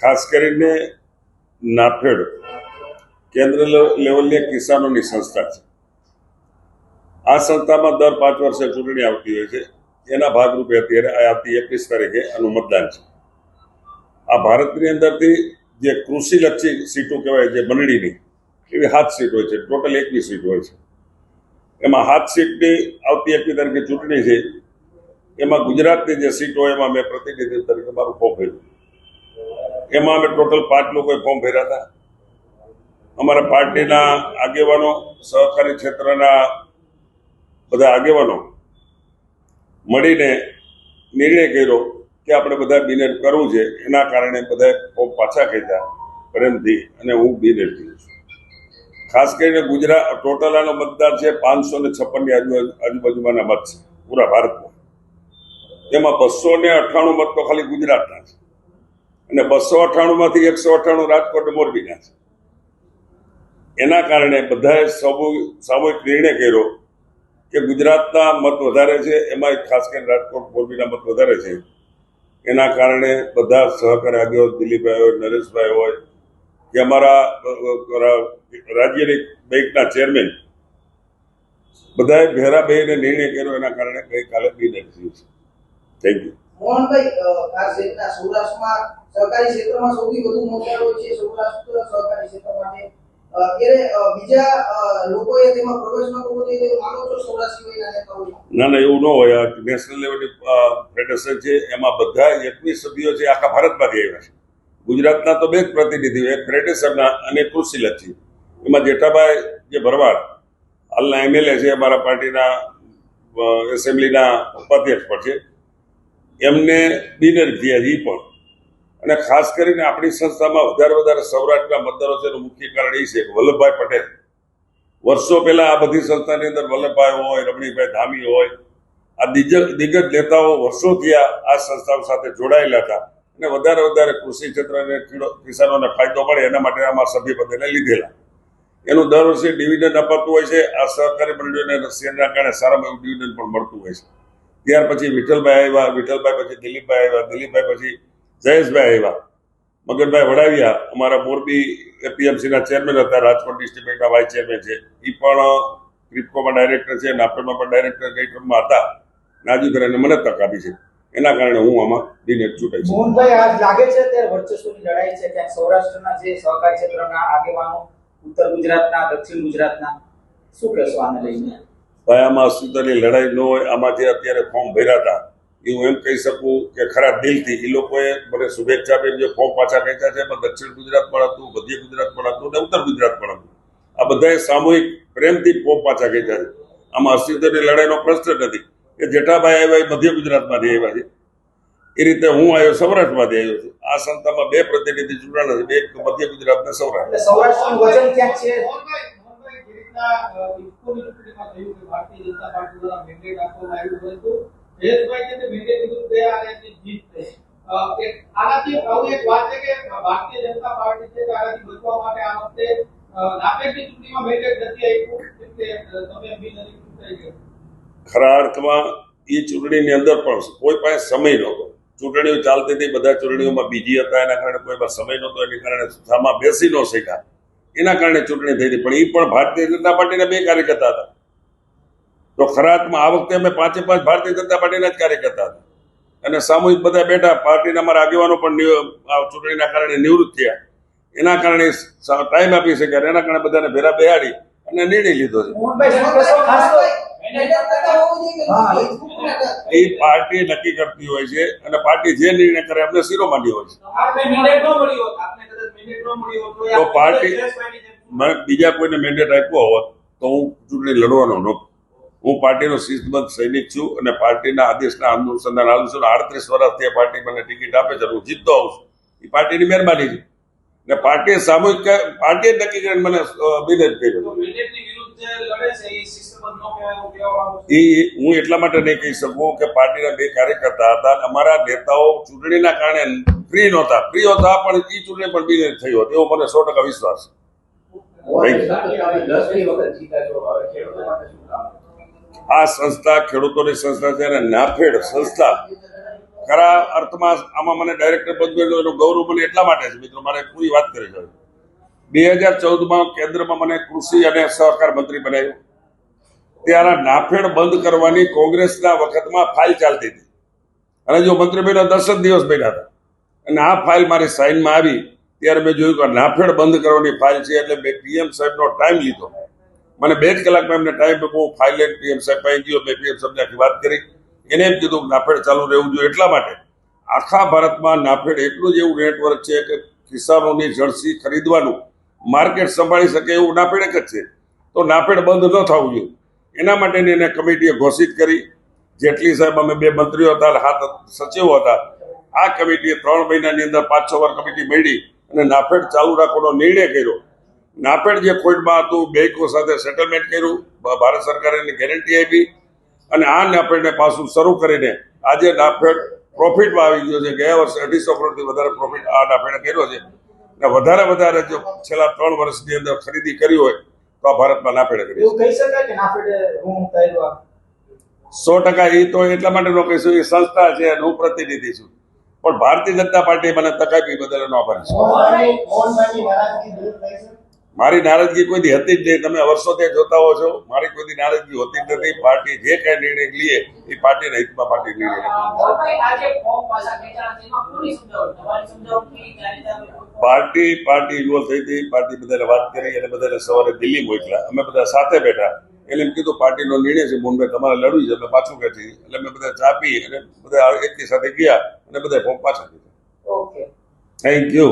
ખાસ કરીને નાફેડ કેન્દ્ર લેવલની કિસાનોની સંસ્થા છે. આ સંસ્થામાં દર પાંચ વર્ષે ચૂંટણી આવતી હોય છે. એના ભાગરૂપે અત્યારે આવતી એકવીસ તારીખે આનું મતદાન છે. આ ભારતની અંદરથી જે કૃષિલક્ષી સીટો કહેવાય, જે બનડીની એવી હાથ સીટ હોય છે. ટોટલ એકવીસ સીટ હોય છે. એમાં હાથ સીટની આવતી એકવીસ તારીખે ચૂંટણી છે. એમાં ગુજરાતની જે સીટ એમાં મેં પ્રતિનિધિ તરીકે મારું ફોર્મ ભર્યું. એમાં અમે ટોટલ પાંચ લોકોએ ફોર્મ ભર્યા હતા. અમારા પાર્ટીના આગેવાનો, સહકારી ક્ષેત્રના બધા આગેવાનો મળીને નિર્ણય કર્યો કે આપણે બધા બિનેટ કરવું છે. એના કારણે બધા ફોર્મ પાછા ખેંચ્યા પ્રેમથી અને હું બિનેટ થયું છું. ખાસ કરીને ગુજરાત ટોટલ આનો મતદાર છે પાંચસો ને છપ્પનની આજુબાજુ આજુબાજુમાંના મત છે. પૂરા ભારતમાં. તેમાં બસો ને અઠ્ઠાણું મત તો ખાલી ગુજરાતના છે. અને બસો અઠ્ઠાણુંમાંથી એકસો અઠ્ઠાણું રાજકોટ મોરબીના છે. એના કારણે બધાએ સામૂહિક સામૂહિક નિર્ણય કર્યો કે ગુજરાતના મત વધારે છે એમાં ખાસ કરીને રાજકોટ મોરબીના મત વધારે છે. એના કારણે બધા સહકારી આગેવાન દિલીપભાઈ હોય, નરેશભાઈ હોય કે અમારા રાજ્યની બેંકના ચેરમેન, બધાએ ભેરા બેહીને નિર્ણય કર્યો એના કારણે ગઈકાલે યુ મોહનભાઈ ખાસ રીતના સૌરાષ્ટ્રમાં સહકારી ક્ષેત્રમાં સૌથી વધુ મોકલાડો છે સૌરાષ્ટ્ર સહકારી ક્ષેત્ર માટે? ન ના એવું ન હોય. આ નેશનલ લેવલની ફેડરેશન છે, એમાં બધા એકવીસ સભ્યો છે, આખા ભારતમાંથી આવ્યા છે. ગુજરાતના તો બે જ પ્રતિનિધિઓ, એક ફેડરેશનના અને કૃષિલક્ષી એમાં જેઠાભાઈ જે ભરવાડ, હાલના એમએલએ છે, અમારા પાર્ટીના એસેમ્બલીના ઉપાધ્યક્ષ પણ છે. એમને ડિનર થયા પણ. અને ખાસ કરીને આપણી સંસ્થામાં વધારે વધારે સૌરાષ્ટ્રના મતદારો છે એનું મુખ્ય કારણ એ છે કે વલ્લભભાઈ પટેલ. વર્ષો પહેલા આ બધી સંસ્થાની અંદર વલ્લભભાઈ હોય રમણીભાઈ ધામી હોય. આ દિગ્જ, દિગ્ગજ નેતાઓ વર્ષોથી આ સંસ્થાઓ સાથે જોડાયેલા હતા. અને વધારે વધારે કૃષિ ક્ષેત્રને કિસાનોને ફાયદો મળે એના માટે આમાં સભ્યપદને લીધેલા. એનું દર વર્ષે ડિવિડન્ડ અપાતું હોય છે. આ સહકારી મંડળીઓને રશિયનના કારણે સારામાં ડિવિડન્ડ પણ મળતું હોય છે. ત્યાર પછી વિઠ્ઠલભાઈ આવ્યા, વિઠ્ઠલભાઈ પછી દિલીપભાઈ આવ્યા, દિલીપભાઈ પછી જયેશભાઈ આવ્યા. મગનભાઈ વડાવિયા, અમારા મોરબી એપીએમસીના ચેરમેન હતા, રાજકોટ ડિસ્ટ્રિક્ટ બેંકના વાઇસ ચેરમેન છે. એ પણ ક્રિપ્કોમાં ડાયરેક્ટર છે નાપેડમાં પણ ડાયરેક્ટર કઈ ક્રમમાં હતા. નાજુદરાને મને તક આપી છે. એના કારણે હું આમાં ડિનેટ ચૂંટાઈ છું. મોહનભાઈ, આજ લાગે છે અત્યારે વર્ચસ્વની લડાઈ છે ક્યાંક સૌરાષ્ટ્રના જે સહકારી ક્ષેત્રના આગેવાનો, ઉત્તર ગુજરાતના, દક્ષિણ ગુજરાતના? શું કહેશો આને લઈને? આમાં અસ્તિત્વની લડાઈ ન હોય, આમાં જે અત્યારે ફોર્મ ભર્યા હતા એ હું એમ કહી શકું કે ખરા દિલથી એ લોકોએ મને શુભેચ્છા આપી, જે ફોર્મ પાછા ખેંચ્યા છે, એમાં દક્ષિણ ગુજરાત પણ હતું, મધ્ય ગુજરાત પણ હતું અને ઉત્તર ગુજરાત પણ હતું. આ બધાએ સામૂહિક પ્રેમથી ફોર્મ પાછા ખેંચ્યા છે. આમાં અસ્તિત્વની લડાઈનો પ્રશ્ન નથી. કે જેઠાભાઈ આવ્યા એ મધ્ય ગુજરાતમાંથી આવ્યા છે. એ રીતે હું આવ્યો, સૌરાષ્ટ્રમાંથી આવ્યો છું. આ સંસ્થામાં બે પ્રતિનિધિ ચૂંટાણા છે, બે મધ્ય ગુજરાત ને સૌરાષ્ટ્ર ખરા અર્થમાં એ ચૂંટણીની અંદર પણ કોઈ પાસે સમય નહોતો. ચૂંટણીઓ ચાલતી હતી, બધા ચૂંટણીઓમાં બીજી હતા, એના કારણે કોઈ સમય નહોતો, એના કારણે સામા બેસી ન શક્યા. એના કારણે ચૂંટણી થઈ હતી. પણ એ પણ ભારતીય જનતા પાર્ટીના બે કાર્યકર્તા હતા. તો ખરાતમાં આ વખતે અમે પાંચે પાંચ ભારતીય જનતા પાર્ટીના જ કાર્યકર્તા હતા. અને સામૂહિક બધા બેઠા. પાર્ટીના અમારા આગેવાનો પણ આ ચૂંટણીના કારણે નિવૃત્ત થયા. એના કારણે ટાઈમ આપી શક્યા એના કારણે બધાને ભેરા બેહાડી અને નિર્ણય લીધો છે? એ પાર્ટી નક્કી કરતી હોય છે અને પાર્ટી જે નિર્ણય કરે એમને શિરોમાની હોય છે. તો પાર્ટી- બીજા કોઈને મેન્ડેટ આપ્યો હોત તો હું ચૂંટણી લડવાનો નહોતો હું પાર્ટીનો શિસ્તબદ્ધ સૈનિક છું અને પાર્ટીના આદેશના અનુસંધાન આવું છું આડત્રીસ વર્ષથી પાર્ટી મને ટિકિટ આપે છે હું જીતતો આવું છું. એ પાર્ટીની મહેરબાની છે. ને પાર્ટીએ સામૂહિક પાર્ટીએ નક્કી કરીને મને બિનજ કર્યો. એ હું એટલા માટે નહીં કહી શકું કે પાર્ટીના બે કાર્યકર્તા હતા અમારા નેતાઓ ચૂંટણીના કારણે ફ્રી નહોતા. ફ્રી હતા પણ એ ચૂંટણી પણ બિનજ થઈ હોત. એવો મને સો ટકા વિશ્વાસ આ સંસ્થા ખેડૂતોની સંસ્થા છે અને નાફેડ સંસ્થા. ખરા અર્થમાં આમાં મને ડાયરેક્ટર પદ મળ્યું એનું ગૌરવ મને એટલા માટે છે. મિત્રો મારે પૂરી વાત કરી છે. બે હજાર ચૌદમાં કેન્દ્રમાં મને કૃષિ અને સહકાર મંત્રી બનાવ્યો. ત્યારે નાફેડ બંધ કરવાની કોંગ્રેસના વખતમાં ફાઇલ ચાલતી હતી. અને જો મંત્રી બન્યો દસ જ દિવસ બન્યા હતા. અને આ ફાઇલ મારી સાઇનમાં આવી. ત્યારે મેં જોયું કે નાફેડ બંધ કરવાની ફાઇલ છે એટલે મેં પીએમ સાહેબનો ટાઈમ લીધો. મને બે જ કલાકમાં એમને ટાઈમ બહુ ફાઇલ લઈને પીએમ સાહેબ પાસે ગયો. મેં પીએમ સાહેબને આખી વાત કરી. એને એમ કીધું નાફેડ ચાલુ રહેવું જોઈએ એટલા માટે. આખા ભારતમાં નાફેડ એટલું જ એવું નેટવર્ક છે કે કિસાનોની જળસી ખરીદવાનું માર્કેટ સંભાળી શકે એવું નાફેડ એક જ છે. તો નાફેડ બંધ ન થવું જોઈએ. એના માટેની એને કમિટીએ ઘોષિત કરી. જેટલી સાહેબ અમે બે મંત્રીઓ હતા સાત સચિવો હતા આ કમિટીએ ત્રણ મહિનાની અંદર પાંચ છ વાર કમિટી મળી અને નાફેડ ચાલુ રાખવાનો નિર્ણય કર્યો. નાફેડ જે ખોટમાં હતું બેંકો સાથે સેટલમેન્ટ કર્યું ભારત સરકારે એની ગેરંટી આપી અને આ નાફેડને પાછું શરૂ કરીને આજે નાફેડ પ્રોફિટમાં આવી ગયો છે. ગયા વર્ષે અઢીસો કરોડથી વધારે પ્રોફિટ આ નાફેડે કર્યો છે. અને વધારે વધારે જો છેલ્લા ત્રણ વર્ષની અંદર ખરીદી કરી હોય તો આ ભારતમાં નાફેડે કરી? સો ટકા એ તો એટલા માટે નો કહીશું એ સંસ્થા છે હું પ્રતિનિધિ છું. પણ ભારતીય જનતા પાર્ટીએ મને તક આપી બદલ એનો આભારી છું? મારી નારાજગી કોઈ દી હતી જ નહીં. તમે વર્ષોથી જોતા હો છો. મારી કોઈ દી નારાજગી હોતી જ નથી. પાર્ટી જે કઈ નિર્ણય લઈએ એ પાર્ટીના હિતમાં પાર્ટી નિર્ણય પાર્ટી પાર્ટી યુવો થઈ હતી. પાર્ટી બધાને વાત કરી અને બધાને સવારે દિલ્હી મોકલ્યા. અમે બધા સાથે બેઠા. એટલે એમ કીધું પાર્ટીનો નિર્ણય છે મોહનભાઈ તમારે લડવી છે. અમે પાછું ખેંચી એટલે અમે બધા ચા પી અને બધા એકની સાથે ગયા અને બધા ફોર્મ પાછા દીધા ઓકે થેન્ક યુ